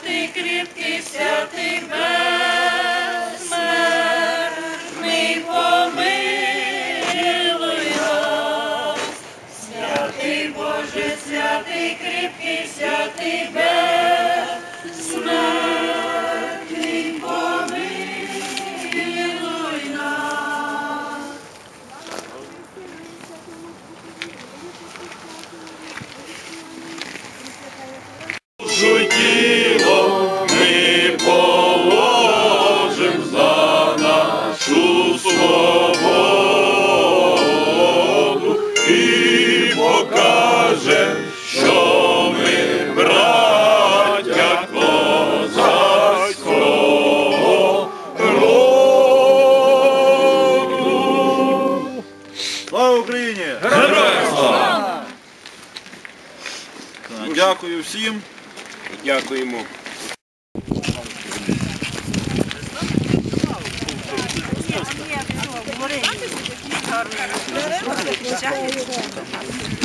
святий, кріпкий, святий безсмертний, святий Боже, святий, кріпкий, святий безсмертний, і покажем, що ми браття козацького роду. Слава Україні! Героям слава! Дякую всім. Дякуємо. 你为什么就不？